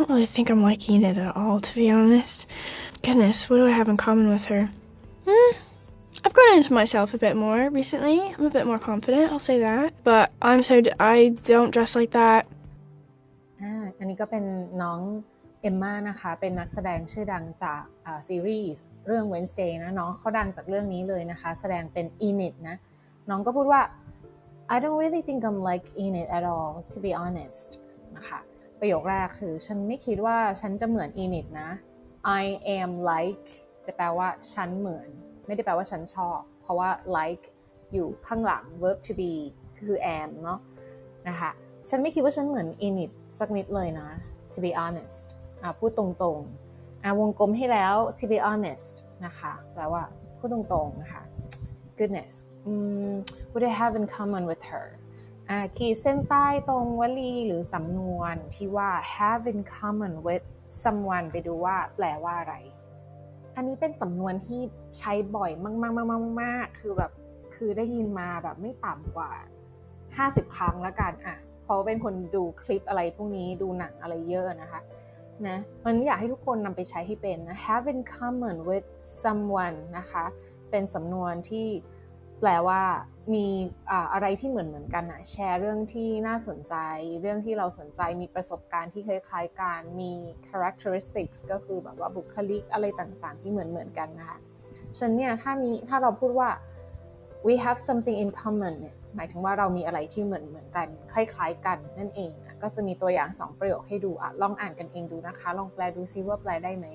don't really think I'm liking it at all, to be honest. Goodness, what do I have in common with her? Hmm. I've grown into myself a bit more recently. I'm a bit more confident, I'll say that. But I'm so d- I don't dress like that. อ่าอันนี้ก็เป็นน้องเอมมานะคะ เป็นนักแสดงชื่อดังจากอ่าซีรีส์เรื่อง Wednesday นะ น้องเขาดังจากเรื่องนี้เลยนะคะ แสดงเป็น Enid นะ น้องก็พูดว่า I don't really think I'm like Enid at all to be honest นะคะ ประโยคแรกคือ ฉันไม่คิดว่าฉันจะเหมือน Enid นะ I am like จะแปลว่าฉันเหมือน ไม่ได้แปลว่าฉันชอบ เพราะว่า like อยู่ข้างหลัง verb to be คือ am เนาะนะคะฉันไม่คิดว่าฉันเหมือน Enid สักนิดเลยนะ to be honest อะพูดตรงๆอะวงกลมให้แล้ว to be honest นะคะแปลว่าพูดตรงๆนะคะ goodness what do I have in common with her ขีดเส้นใต้ตรงวลีหรือสำนวนที่ว่า have in common with someone ไปดูว่าแปลว่าอะไร อันนี้เป็นสำนวนที่ใช้บ่อยมากๆๆๆคือแบบคือได้ยินมาแบบไม่ต่ำกว่า 50 ครั้งแล้วกันอะเพราะว่าเป็นคนดูคลิปอะไรพวกนี้ดูหนังอะไรเยอะนะคะนะมันอยากให้ทุกคนนำไปใช้ให้เป็นนะ have in common with someone นะคะ เป็นสำนวนที่ แปลว่ามีอะไรที่เหมือนเหมือนกันนะแชร์เรื่องที่น่าสนใจ เรื่องที่เราสนใจมีประสบการณ์ที่คล้ายๆกันมี characteristics ก็คือแบบว่าบุคลิกอะไรต่างๆ ที่เหมือนเหมือนกันนะคะฉันเนี่ยถ้ามีถ้าเราพูดว่า we have something in common เนี่ยหมายถึงว่าเรามีอะไรที่เหมือนเหมือนกัน คล้ายๆกันนั่นเองนะก็จะมีตัวอย่าง 2 ประโยคให้ดูอะลองอ่านกันเองดูนะคะ ลองแปลดูซิว่าแปลได้ไหม